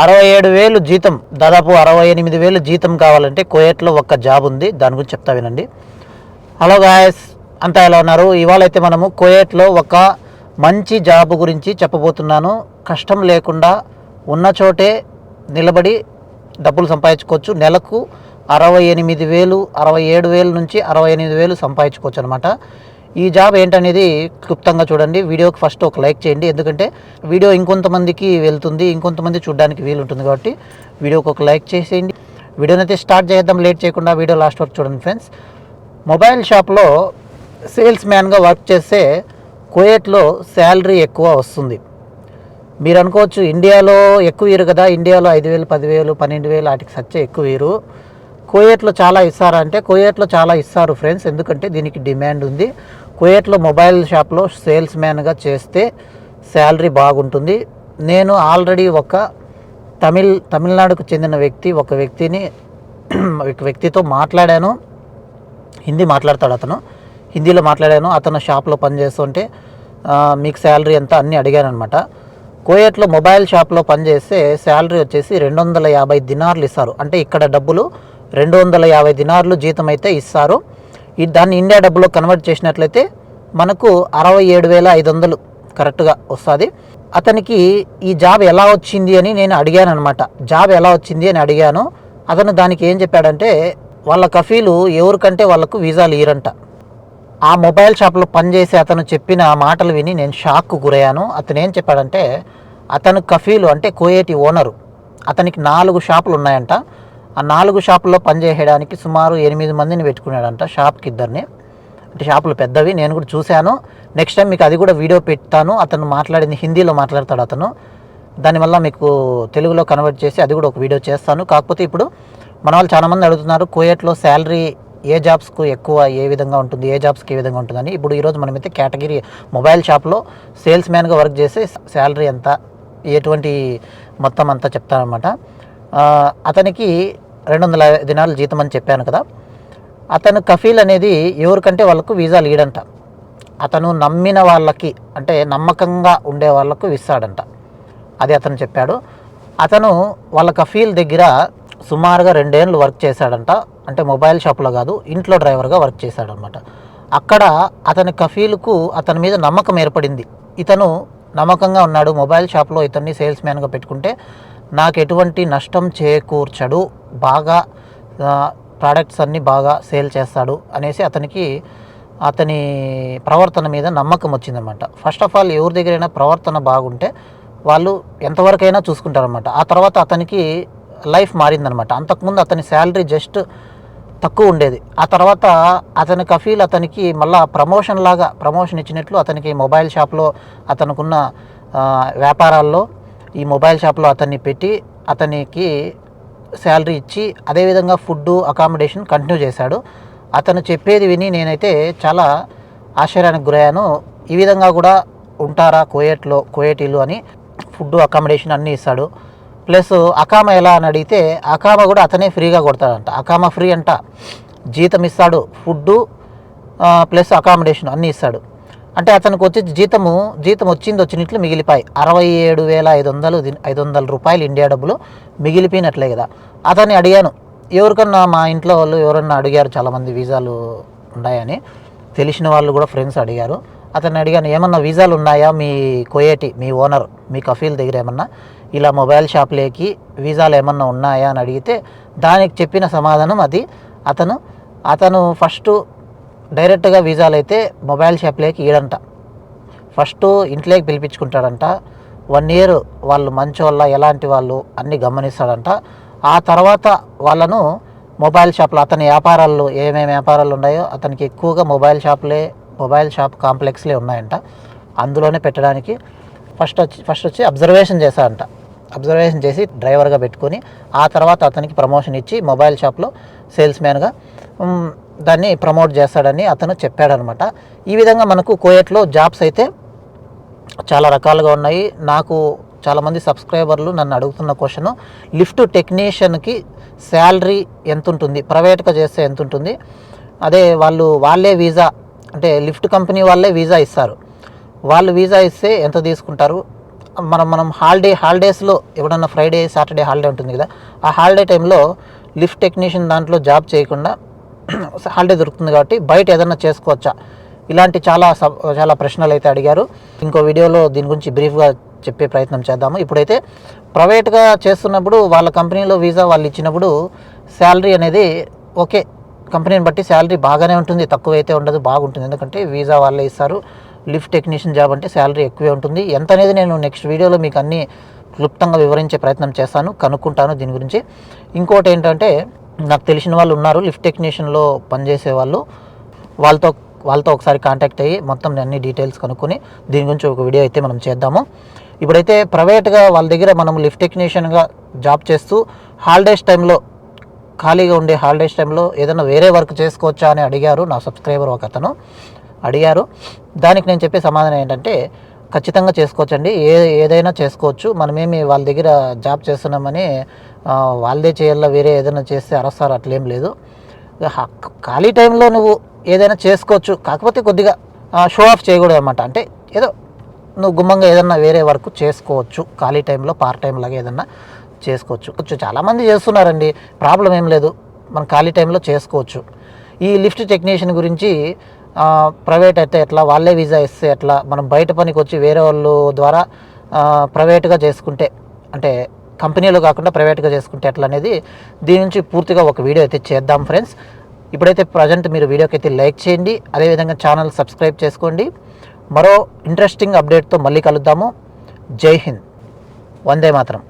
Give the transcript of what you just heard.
అరవై ఏడు వేలు జీతం దాదాపు అరవై ఎనిమిది వేలు జీతం కావాలంటే కోయట్లో ఒక జాబ్ ఉంది దాని గురించి చెప్తా వినండి. హలో గాయస్ అంతా ఎలా ఉన్నారు? ఇవాళ అయితే మనము కోయట్లో ఒక మంచి జాబ్ గురించి చెప్పబోతున్నాను. కష్టం లేకుండా ఉన్న చోటే నిలబడి డబ్బులు సంపాదించుకోవచ్చు. నెలకు అరవై ఎనిమిది వేలు అరవై ఏడు వేలు నుంచి అరవై ఎనిమిది వేలు సంపాదించుకోవచ్చు అనమాట ఈ జాబ్ ఏంటనేది క్లుప్తంగా చూడండి. వీడియోకి ఫస్ట్ ఒక లైక్ చేయండి. ఎందుకంటే వీడియో ఇంకొంతమందికి వెళ్తుంది ఇంకొంతమంది చూడడానికి వీలు ఉంటుంది కాబట్టి వీడియోకి ఒక లైక్ చేసేయండి. వీడియోని అయితే స్టార్ట్ చేద్దాం లేట్ చేయకుండా వీడియో లాస్ట్ వరకు చూడండి ఫ్రెండ్స్. మొబైల్ షాప్లో సేల్స్ మ్యాన్గా వర్క్ చేస్తే కువైట్లో శాలరీ ఎక్కువ వస్తుంది. మీరు అనుకోవచ్చు ఇండియాలో ఎక్కువ ఇరు కదా. ఇండియాలో ఐదు వేలు పదివేలు పన్నెండు వేలు వాటికి సచ్చే ఎక్కువ ఇరు కోయేట్లో చాలా ఇస్తారా అంటే చాలా ఇస్తారు ఫ్రెండ్స్. ఎందుకంటే దీనికి డిమాండ్ ఉంది. కుయేట్లో మొబైల్ షాప్లో సేల్స్ మ్యాన్గా చేస్తే శాలరీ బాగుంటుంది. నేను ఆల్రెడీ ఒక తమిళ్ తమిళనాడుకు చెందిన వ్యక్తి ఒక వ్యక్తిని ఒక వ్యక్తితో మాట్లాడాను. హిందీ మాట్లాడతాడు అతను. హిందీలో మాట్లాడాను. అతను షాప్లో పనిచేస్తుంటే మీకు శాలరీ ఎంత అన్నీ అడిగాను అనమాట కోయట్లో మొబైల్ షాప్లో పనిచేస్తే శాలరీ వచ్చేసి రెండు వందల యాభై దినార్లు ఇస్తారు. అంటే ఇక్కడ డబ్బులు రెండు వందల యాభై దినార్లు జీతం అయితే ఇస్తారు. దాన్ని ఇండియా డబ్బులో కన్వర్ట్ చేసినట్లయితే మనకు అరవై ఏడు వేల ఐదు వందలు కరెక్ట్గా వస్తుంది. అతనికి ఈ జాబ్ ఎలా వచ్చింది అని నేను అడిగాను అనమాట జాబ్ ఎలా వచ్చింది అని అడిగాను. అతను దానికి ఏం చెప్పాడంటే వాళ్ళ కఫీలు ఎవరికంటే వాళ్ళకు వీసాలు ఇయరంట ఆ మొబైల్ షాప్లో పనిచేసి అతను చెప్పిన మాటలు విని నేను షాక్కు గురయ్యాను. అతను ఏం చెప్పాడంటే అతను కఫీలు అంటే కోయేటి ఓనరు. అతనికి నాలుగు షాపులు ఉన్నాయంట ఆ నాలుగు షాపుల్లో పనిచేయడానికి సుమారు ఎనిమిది మందిని పెట్టుకున్నాడంట షాప్కి ఇద్దరిని. అంటే షాపులు పెద్దవి నేను కూడా చూశాను. నెక్స్ట్ టైం మీకు అది కూడా వీడియో పెడతాను. అతను మాట్లాడింది హిందీలో మాట్లాడతాడు అతను. దానివల్ల మీకు తెలుగులో కన్వర్ట్ చేసి అది కూడా ఒక వీడియో చేస్తాను. కాకపోతే ఇప్పుడు మన వాళ్ళు చాలామంది అడుగుతున్నారు కోయట్లో శాలరీ ఏ జాబ్స్కు ఎక్కువ ఏ విధంగా ఉంటుంది ఏ జాబ్స్కి ఏ విధంగా ఉంటుందని? ఇప్పుడు ఈరోజు మనమైతే కేటగిరీ మొబైల్ షాప్లో సేల్స్ మ్యాన్గా వర్క్ చేసి శాలరీ ఎంత ఎటువంటి మొత్తం అంతా చెప్తానమాట అతనికి రెండు వందల దినాలు జీతం అని చెప్పాను కదా. అతను కఫీల్ అనేది ఎవరికంటే వాళ్ళకు వీసా లీడంట. అతను నమ్మిన వాళ్ళకి అంటే నమ్మకంగా ఉండే వాళ్ళకు ఇస్తాడంట అది అతను చెప్పాడు. అతను వాళ్ళ కఫీల్ దగ్గర సుమారుగా రెండేళ్ళు వర్క్ చేశాడంట. అంటే మొబైల్ షాప్లో కాదు ఇంట్లో డ్రైవర్గా వర్క్ చేశాడనమాట అక్కడ అతని కఫీల్కు అతని మీద నమ్మకం ఏర్పడింది. ఇతను నమ్మకంగా ఉన్నాడు. మొబైల్ షాప్లో ఇతన్ని సేల్స్ మ్యాన్గా పెట్టుకుంటే నాకు ఎటువంటి నష్టం చేకూర్చడు బాగా ప్రోడక్ట్స్ అన్నీ బాగా సేల్ చేస్తాడు అనేసి అతనికి అతని ప్రవర్తన మీద నమ్మకం వచ్చిందనమాట. ఫస్ట్ ఆఫ్ ఆల్ ఎవరి దగ్గరైనా ప్రవర్తన బాగుంటే వాళ్ళు ఎంతవరకైనా చూసుకుంటారనమాట. ఆ తర్వాత అతనికి లైఫ్ మారిందనమాట. అంతకుముందు అతని శాలరీ జస్ట్ తక్కువ ఉండేది. ఆ తర్వాత అతని కఫీల్ అతనికి మళ్ళా ప్రమోషన్ లాగా ప్రమోషన్ ఇచ్చినట్లు అతనికి మొబైల్ షాప్లో అతనుకున్న ఉన్న వ్యాపారాల్లో ఈ మొబైల్ షాప్లో అతన్ని పెట్టి అతనికి శాలరీ ఇచ్చి అదేవిధంగా ఫుడ్ అకామిడేషన్ కంటిన్యూ చేశాడు. అతను చెప్పేది విని నేనైతే చాలా ఆశ్చర్యానికి గురయ్యాను. ఈ విధంగా కూడా ఉంటారా కోయేట్లో కోయేట్ ఇల్లు అని ఫుడ్ అకామిడేషన్ అన్నీ ఇస్తాడు. ప్లస్ అకామ ఎలా అని అడిగితే అకామ కూడా అతనే ఫ్రీగా కొడతాడంట. అకామ ఫ్రీ అంట. జీతం ఇస్తాడు ఫుడ్డు ప్లస్ అకామిడేషన్ అన్నీ ఇస్తాడు. అంటే అతనికి వచ్చి జీతము జీతం వచ్చింది వచ్చినట్లు మిగిలిపోయి అరవై ఏడు వేల ఐదు వందలు ఐదు వందల రూపాయలు ఇండియా డబ్బులు మిగిలిపోయినట్లే కదా. అతన్ని అడిగాను ఎవరికన్నా మా ఇంట్లో వాళ్ళు ఎవరన్నా అడిగారు? చాలామంది వీసాలు ఉన్నాయని. తెలిసిన వాళ్ళు కూడా ఫ్రెండ్స్ అడిగారు. అతన్ని అడిగాను ఏమన్నా వీసాలు ఉన్నాయా? మీ కోయేటి మీ ఓనర్ మీ కఫీల్ దగ్గర ఏమన్నా? ఇలా మొబైల్ షాప్లోకి వీసాలు ఏమన్నా ఉన్నాయా? అని అడిగితే దానికి చెప్పిన సమాధానం అది. అతను అతను ఫస్ట్ డైరెక్ట్గా వీసాలు అయితే మొబైల్ షాప్లోకి ఇయడంట ఫస్ట్ ఇంట్లోకి పిలిపించుకుంటాడంట. వన్ ఇయర్ వాళ్ళు మంచోళ్ళ ఎలాంటి వాళ్ళు అన్నీ గమనిస్తాడంట. ఆ తర్వాత వాళ్ళను మొబైల్ షాప్లో అతని వ్యాపారాలు ఏమేమి వ్యాపారాలు ఉన్నాయో అతనికి ఎక్కువగా మొబైల్ షాప్లే మొబైల్ షాప్ కాంప్లెక్స్లే ఉన్నాయంట. అందులోనే పెట్టడానికి ఫస్ట్ వచ్చి ఫస్ట్ వచ్చి అబ్జర్వేషన్ చేశాడంట. అబ్జర్వేషన్ చేసి డ్రైవర్గా పెట్టుకొని ఆ తర్వాత అతనికి ప్రమోషన్ ఇచ్చి మొబైల్ షాప్లో సేల్స్ మ్యాన్గా దాన్ని ప్రమోట్ చేస్తాడని అతను చెప్పాడనమాట. ఈ విధంగా మనకు కోయట్లో జాబ్స్ అయితే చాలా రకాలుగా ఉన్నాయి. నాకు చాలామంది సబ్స్క్రైబర్లు నన్ను అడుగుతున్న క్వశ్చన్ లిఫ్ట్ టెక్నీషియన్కి శాలరీ ఎంత ఉంటుంది ప్రైవేట్గా చేస్తే ఎంత ఉంటుంది అదే వాళ్ళు వాళ్ళే వీసా అంటే లిఫ్ట్ కంపెనీ వాళ్ళే వీసా ఇస్తారు. వాళ్ళు వీసా ఇస్తే ఎంత తీసుకుంటారు? మనం మనం హాలిడే హాలిడేస్లో ఎప్పుడన్నా ఫ్రైడే సాటర్డే హాలిడే ఉంటుంది కదా ఆ హాలిడే టైంలో లిఫ్ట్ టెక్నీషియన్ దాంట్లో జాబ్ చేయకుండా హాలిడే దొరుకుతుంది కాబట్టి బయట ఏదైనా చేసుకోవచ్చా? ఇలాంటి చాలా సబ్- చాలా ప్రశ్నలు అయితే అడిగారు. ఇంకో వీడియోలో దీని గురించి బ్రీఫ్గా చెప్పే ప్రయత్నం చేద్దాము. ఇప్పుడైతే ప్రైవేట్గా చేస్తున్నప్పుడు వాళ్ళ కంపెనీలో వీసా వాళ్ళు ఇచ్చినప్పుడు శాలరీ అనేది ఓకే. కంపెనీని బట్టి శాలరీ బాగానే ఉంటుంది తక్కువ అయితే ఉండదు బాగుంటుంది. ఎందుకంటే వీసా వాళ్ళే ఇస్తారు. లిఫ్ట్ టెక్నీషియన్ జాబ్ అంటే శాలరీ ఎక్కువే ఉంటుంది. ఎంత అనేది నేను నెక్స్ట్ వీడియోలో మీకు అన్ని క్లుప్తంగా వివరించే ప్రయత్నం చేస్తాను కనుక్కుంటాను దీని గురించి. ఇంకోటి ఏంటంటే నాకు తెలిసిన వాళ్ళు ఉన్నారు లిఫ్ట్ టెక్నీషియన్లో పనిచేసే వాళ్ళు. వాళ్ళతో వాళ్ళతో ఒకసారి కాంటాక్ట్ అయ్యి మొత్తం అన్ని డీటెయిల్స్ కనుక్కొని దీని గురించి ఒక వీడియో అయితే మనం చేద్దాము. ఇప్పుడైతే ప్రైవేట్గా వాళ్ళ దగ్గర మనం లిఫ్ట్ టెక్నీషియన్గా జాబ్ చేస్తూ హాలిడేస్ టైంలో ఖాళీగా ఉండే హాలిడేస్ టైంలో ఏదైనా వేరే వర్క్ చేసుకోవచ్చా అని అడిగారు నా సబ్స్క్రైబర్ ఒక అతను. అడిగారు. దానికి నేను చెప్పే సమాధానం ఏంటంటే ఖచ్చితంగా చేసుకోవచ్చండి. ఏ ఏదైనా చేసుకోవచ్చు. మనమేమి వాళ్ళ దగ్గర జాబ్ చేస్తున్నామని వాళ్ళదే చేయాలా వేరే ఏదైనా చేస్తే అరస్తారు అట్లేం లేదు. ఖాళీ టైంలో నువ్వు ఏదైనా చేసుకోవచ్చు. కాకపోతే కొద్దిగా షో ఆఫ్ చేయకూడదు అనమాట అంటే ఏదో నువ్వు గుమ్మంగా ఏదన్నా వేరే వర్క్ చేసుకోవచ్చు. ఖాళీ టైంలో పార్ట్ టైం లాగా ఏదన్నా చేసుకోవచ్చు. కొంచెం చాలామంది చేస్తున్నారండి. ప్రాబ్లం ఏం లేదు. మనం ఖాళీ టైంలో చేసుకోవచ్చు. ఈ లిఫ్ట్ టెక్నీషియన్ గురించి ప్రైవేట్ అయితే ఎట్లా? వాళ్ళే వీసా ఇస్తే ఎట్లా? మనం బయట పనికి వచ్చి వేరే వాళ్ళు ద్వారా ప్రైవేట్గా చేసుకుంటే అంటే కంపెనీలో కాకుండా ప్రైవేట్గా చేసుకుంటే ఎట్లా అనేది దీని నుంచి పూర్తిగా ఒక వీడియో అయితే చేద్దాం ఫ్రెండ్స్. ఇప్పుడైతే ప్రజెంట్ మీరు వీడియోకి అయితే లైక్ చేయండి అదేవిధంగా ఛానల్ సబ్స్క్రైబ్ చేసుకోండి. మరో ఇంట్రెస్టింగ్ అప్డేట్తో మళ్ళీ కలుద్దాము. జై హింద్. వందే మాత్రం.